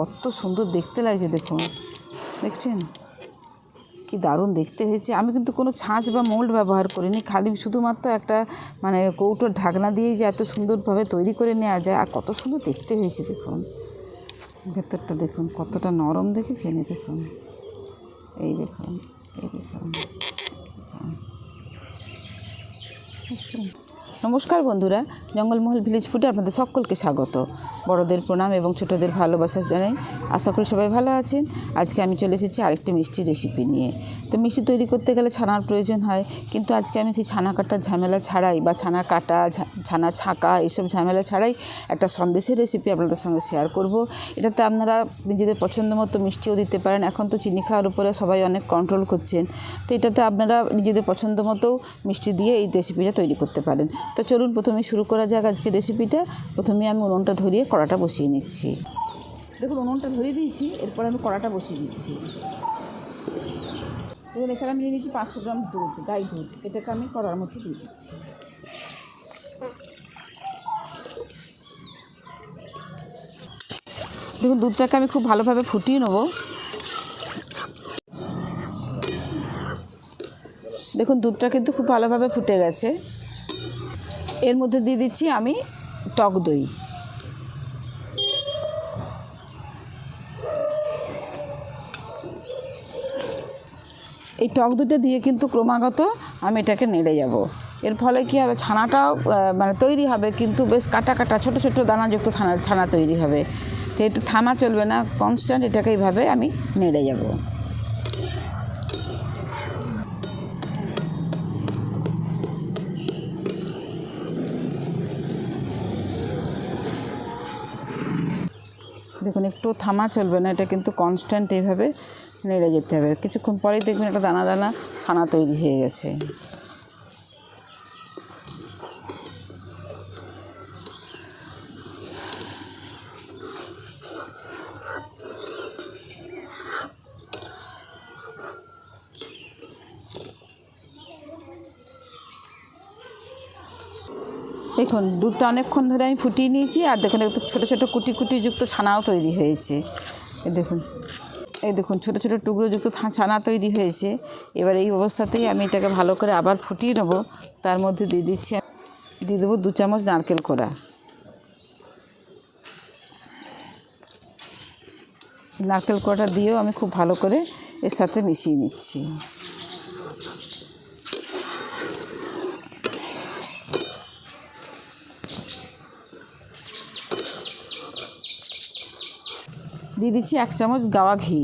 কত সুন্দর দেখতে লাগছে, দেখুন। দেখছেন? কি দারুণ দেখতে হয়েছে। আমি কিন্তু কোনো ছাঁচ বা মোল্ড ব্যবহার করিনি, খালি শুধুমাত্র একটা মানে কৌটোর ঢাকনা দিয়েই যে এত সুন্দরভাবে তৈরি করে নেওয়া যায়। আর কত সুন্দর দেখতে হয়েছে, দেখুন। ভেতরটা দেখুন, কতটা নরম দেখেছেন দেখুন, এই দেখুন। এই দেখুন। নমস্কার বন্ধুরা, জঙ্গলমহল ভিলেজ ফুডে আপনাদের সকলকে স্বাগত। বড়দের প্রণাম এবং ছোটদের ভালোবাসা জানাই। আশা করি সবাই ভালো আছেন। আজকে আমি চলে এসেছি আরেকটি মিষ্টি রেসিপি নিয়ে। তো মিষ্টি তৈরি করতে গেলে ছানার প্রয়োজন হয়, কিন্তু আজকে আমি সেই ছানা কাটার ঝামেলা ছাড়াই বা ছানা কাটা ছানা ছাঁকা এইসব ঝামেলা ছাড়াই একটা সন্দেশের রেসিপি আপনাদের সঙ্গে শেয়ার করব। এটাতে আপনারা নিজেদের পছন্দ মতো মিষ্টিও দিতে পারেন। এখন তো চিনি খাওয়ার উপরে সবাই অনেক কন্ট্রোল করছেন। তো এটাতে আপনারা নিজেদের পছন্দ মতো মিষ্টি দিয়ে এই রেসিপিটা তৈরি করতে পারেন। তো চলুন প্রথমে শুরু করা যাক আজকে রেসিপিটা প্রথমে আমি উনুনটা ধরিয়ে কড়াটা বসিয়ে নিচ্ছি। দেখুন, উনুনটা ধরিয়ে দিয়েছি, এরপর আমি কড়াটা বসিয়ে দিচ্ছি। দেখুন, এখানে আমি নিয়ে নিচ্ছি পাঁচশো গ্রাম দুধ, গাই দুধ। এটাকে আমি কড়ার মধ্যে দিয়ে দিচ্ছি। দেখুন, দুধটাকে আমি খুব ভালোভাবে ফুটিয়ে নেব। দেখুন, দুধটা কিন্তু খুব ভালোভাবে ফুটে গেছে। এর মধ্যে দিয়ে দিচ্ছি আমি টক দই। এই টক দইটা দিয়ে কিন্তু ক্রমাগত আমি এটাকে নেড়ে যাব। এর ফলে কী হবে? ছানাটাও মানে তৈরি হবে, কিন্তু বেশ কাটা কাটা, ছোটো ছোটো দানাযুক্ত ছানা ছানা তৈরি হবে। তো একটু থামা চলবে না কনস্ট্যান্ট এটাকে এইভাবে আমি নেড়ে যাব। দেখুন, একটু থামা চলবে না, এটা কিন্তু কনস্ট্যান্ট এইভাবে নেড়ে যেতে হবে। কিছুক্ষণ পরেই দেখবেন একটা দানা দানা ছানা তৈরি হয়ে গেছে। দেখুন, দুধটা অনেকক্ষণ ধরে আমি ফুটিয়ে নিয়েছি, আর দেখুন, একটু ছোটো ছোটো কুটি কুটি যুক্ত ছানাও তৈরি হয়েছে। দেখুন। এই দেখুন, ছোট ছোটো টুকরোযুক্ত ছানা তৈরি হয়েছে। এবার এই অবস্থাতেই আমি এটাকে ভালো করে আবার ফুটিয়ে নেব। তার মধ্যে দিয়ে দিচ্ছি দিয়ে দেবো দু চামচ নারকেল কোড়া। নারকেল কোড়াটা দিয়েও আমি খুব ভালো করে এর সাথে মিশিয়ে নিচ্ছি। দিয়ে দিচ্ছি এক চামচ গাওয়া ঘি।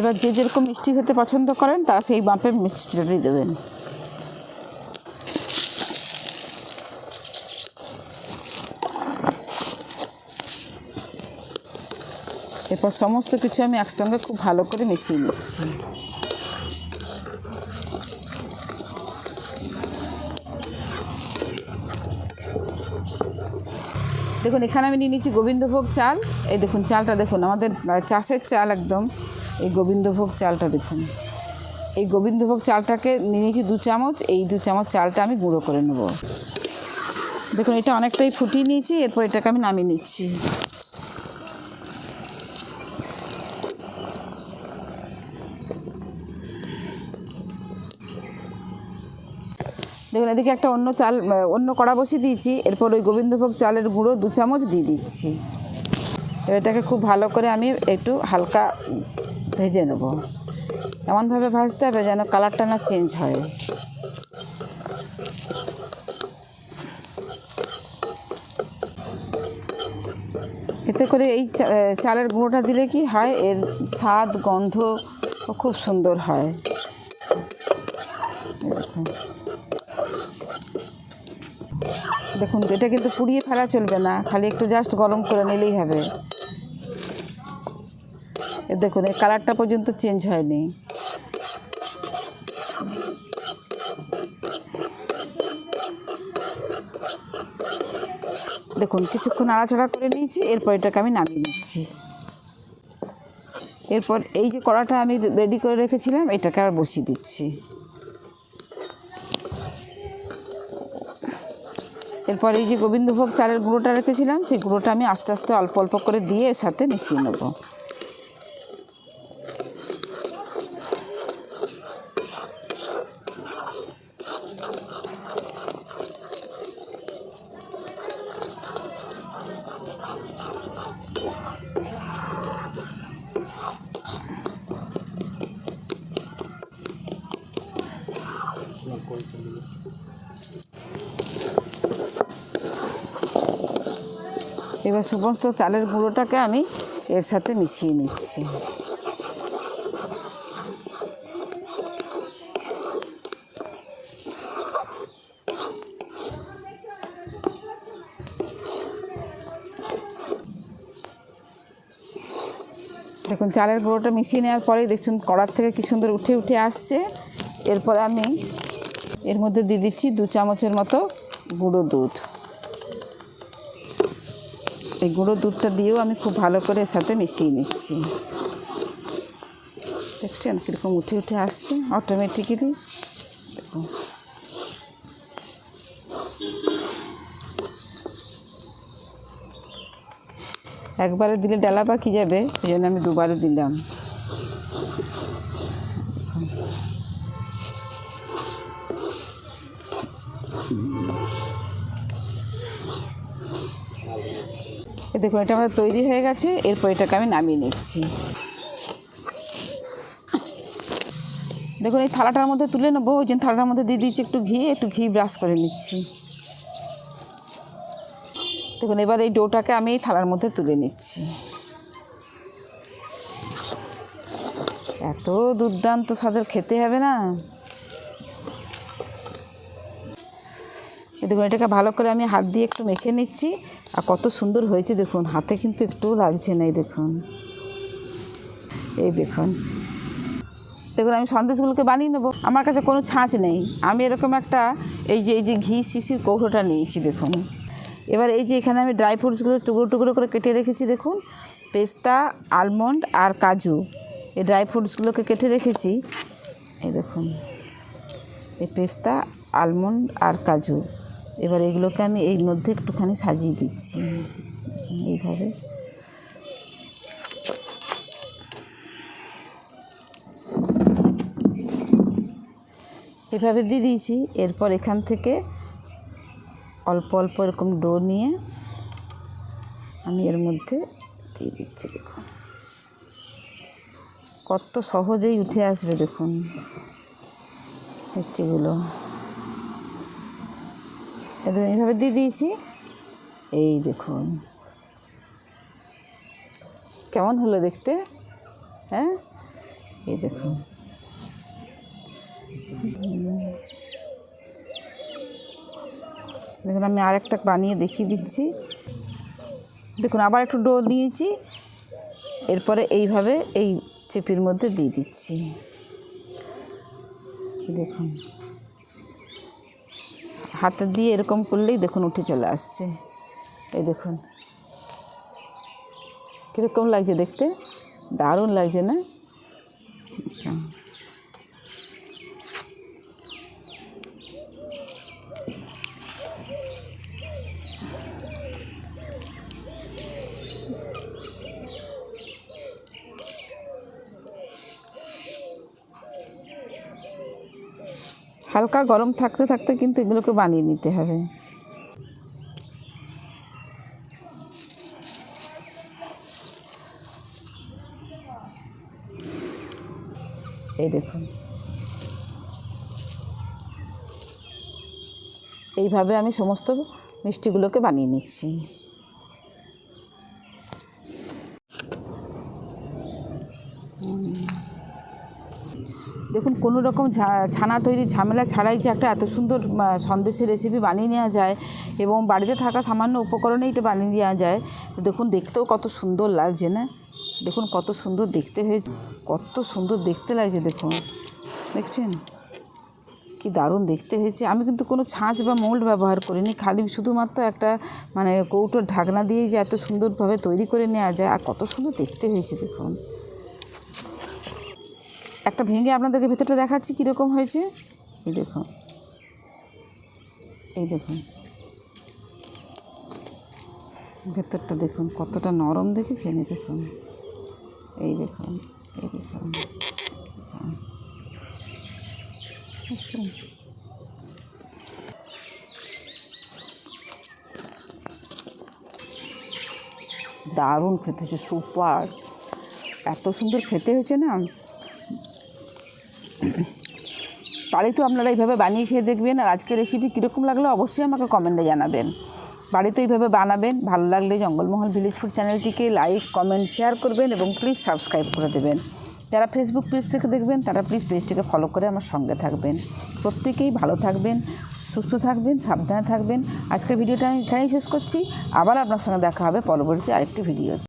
এবার যে যেরকম মিষ্টি খেতে পছন্দ করেন, তারা সেই বাম্পে মিষ্টিটা দিয়ে দেবেন। এরপর সমস্ত কিছু আমি একসঙ্গে খুব ভালো করে মিশিয়ে নিচ্ছি। দেখুন, এখানে আমি নিয়ে নিচ্ছি গোবিন্দভোগ চাল। এই দেখুন, চালটা দেখুন, আমাদের চাষের চাল একদম। এই গোবিন্দভোগ চালটা দেখুন। এই গোবিন্দভোগ চালটাকে নিয়ে নিয়েছি দু চামচ, এই দু চামচ চালটা আমি গুঁড়ো করে নেব। দেখুন, এটা অনেকটাই ফুটিয়ে নিয়েছি, এরপর এটাকে আমি নামিয়ে নিচ্ছি। দেখুন, এদিকে একটা অন্য চাল অন্য কড়া বসিয়ে দিয়েছি। এরপর ওই গোবিন্দভোগ চালের গুঁড়ো দু চামচ দিয়ে দিচ্ছি। এটাকে খুব ভালো করে আমি একটু হালকা ভেজে নেব। এমনভাবে ভাজতে হবে যেন কালারটা না চেঞ্জ হয়। এতে করে এই চালের গুঁড়োটা দিলে কি হয়? এর স্বাদ, গন্ধ খুব সুন্দর হয়। দেখুন, এটা কিন্তু পুড়িয়ে ফেলা চলবে না। খালি একটু জাস্ট গরম করে নিলেই হবে। দেখুন এই কালারটা পর্যন্ত চেঞ্জ হয়নি। দেখুন, কিছুক্ষণ নাড়াচাড়া করে নিয়েছি, এরপর এটাকে আমি নামিয়ে নিচ্ছি। এরপর এই যে কড়াটা আমি রেডি করে রেখেছিলাম, এটাকে আর বসিয়ে দিচ্ছি। এরপর এই যে গোবিন্দভোগ চালের গুঁড়োটা রেখেছিলাম, সেই গুঁড়োটা আমি আস্তে আস্তে অল্প অল্প করে দিয়ে এর সাথে মিশিয়ে নেব। এবার সমস্ত চালের গুঁড়োটাকে আমি এর সাথে মিশিয়ে নিচ্ছি। দেখুন, চালের গুঁড়োটা মিশিয়ে নেওয়ার পরেই দেখুন কড়ার থেকে কি সুন্দর উঠে উঠে আসছে। এরপর আমি এর মধ্যে দিয়ে দিচ্ছি দু চামচের মতো গুঁড়ো দুধ। এই গুঁড়ো দুধটা দিয়েও আমি খুব ভালো করে এর সাথে মিশিয়ে নিচ্ছি। দেখছেন কীরকম উঠে উঠে আসছে অটোমেটিক্যালি দেখুন। একবারে দিলে ডালা পাকি যাবে? ওই জন্য আমি দুবারে দিলাম। দেখুন, এটা আমাদের তৈরি হয়ে গেছে। এরপর এটাকে আমি নামিয়ে নিচ্ছি। দেখুন, এই থালাটার মধ্যে তুলে নেব। ওই জন্য থালাটার মধ্যে দিয়ে দিচ্ছি একটু ঘি একটু ঘি ব্রাশ করে নিচ্ছি। দেখুন, এবার এই ডোটাকে আমি এই থালার মধ্যে তুলে নিচ্ছি। এত দুর্দান্ত স্বাদের খেতে হবে না? দেখুন এটাকে ভালো করে আমি হাত দিয়ে একটু মেখে নিচ্ছি। আর কত সুন্দর হয়েছে দেখুন, হাতে কিন্তু একটুও লাগছে না এই দেখুন। এই দেখুন। দেখুন, আমি সন্দেশগুলোকে বানিয়ে নেব। আমার কাছে কোনো ছাঁচ নেই। আমি এরকম একটা এই যে এই যে ঘি শিশির কৌটোটা নিয়েছি দেখুন। এবার এই যে এখানে আমি ড্রাই ফ্রুটসগুলো টুকরো টুকরো করে কেটে রেখেছি দেখুন। পেস্তা, আলমন্ড আর কাজু। এই ড্রাই ফ্রুটসগুলোকে কেটে রেখেছি। এই দেখুন। এই পেস্তা, আলমন্ড আর কাজু। এবার এগুলোকে আমি এর মধ্যে একটুখানি সাজিয়ে দিচ্ছি। এইভাবে। এভাবে দিয়ে দিয়েছি। এরপর এখান থেকে অল্প অল্প এরকম ডো নিয়ে আমি এর মধ্যে দিয়ে দিচ্ছি দেখুন কত সহজেই উঠে আসবে, দেখুন, মিষ্টিগুলো। এদের এইভাবে দিয়ে দিয়েছি। এই দেখুন। কেমন হলো দেখতে? হ্যাঁ? এই দেখুন। দেখুন, আমি আরেকটা বানিয়ে দেখিয়ে দিচ্ছি। দেখুন, আবার একটু ডো নিয়েছি এরপরে এইভাবে এই চেপির মধ্যে দিয়ে দিচ্ছি। দেখুন। হাতে দিয়ে এরকম করলেই দেখুন উঠে চলে আসছে। এই দেখুন। কীরকম লাগছে দেখতে? দারুণ লাগছে না? হালকা গরম থাকতে থাকতে কিন্তু এগুলোকে বানিয়ে নিতে হবে। এই দেখুন। এইভাবে আমি সমস্ত মিষ্টিগুলোকে বানিয়ে নিচ্ছি দেখুন কোনো রকম ছানা তৈরি ঝামেলা ছাড়াই যে একটা এত সুন্দর সন্দেশের রেসিপি বানিয়ে নেওয়া যায় এবং বাড়িতে থাকা সামান্য উপকরণেই এটা বানিয়ে নেওয়া যায়। দেখুন, দেখতেও কত সুন্দর লাগছে না? দেখুন, কত সুন্দর দেখতে হয়েছে। কত সুন্দর দেখতে লাগছে, দেখুন। দেখছেন? কি দারুণ দেখতে হয়েছে। আমি কিন্তু কোনো ছাঁচ বা মোল্ড ব্যবহার করিনি। খালি শুধুমাত্র একটা মানে কৌটোর ঢাকনা দিয়েই যে এত সুন্দরভাবে তৈরি করে নেওয়া যায়। আর কত সুন্দর দেখতে হয়েছে, দেখুন। একটা ভেঙে আপনাদেরকে ভেতরটা দেখাচ্ছি কীরকম হয়েছে। এই দেখুন। এই দেখুন। ভেতরটা দেখুন, কতটা নরম দেখেছেন? এই দেখুন। এই দেখুন এই দেখুন। দারুণ খেতে হয়েছে, সুপার। এত সুন্দর খেতে হয়েছে না? বাড়িতেও আপনারা এইভাবে বানিয়ে খেয়ে দেখবেন, আর আজকের রেসিপি কীরকম লাগল অবশ্যই আমাকে কমেন্টে জানাবেন। বাড়িতে এইভাবে বানাবেন, ভালো লাগলে জঙ্গলমহল ভিলেজ ফুড চ্যানেলটিকে লাইক কমেন্ট শেয়ার করবেন এবং প্লিজ সাবস্ক্রাইব করে দেবেন। যারা ফেসবুক পেজ থেকে দেখবেন, তারা প্লিজ পেজটিকে ফলো করে আমার সঙ্গে থাকবেন। প্রত্যেকেই ভালো থাকবেন, সুস্থ থাকবেন, সাবধানে থাকবেন। আজকের ভিডিওটা আমি এখানেই শেষ করছি। আবার আপনার সঙ্গে দেখা হবে পরবর্তী আরেকটি ভিডিও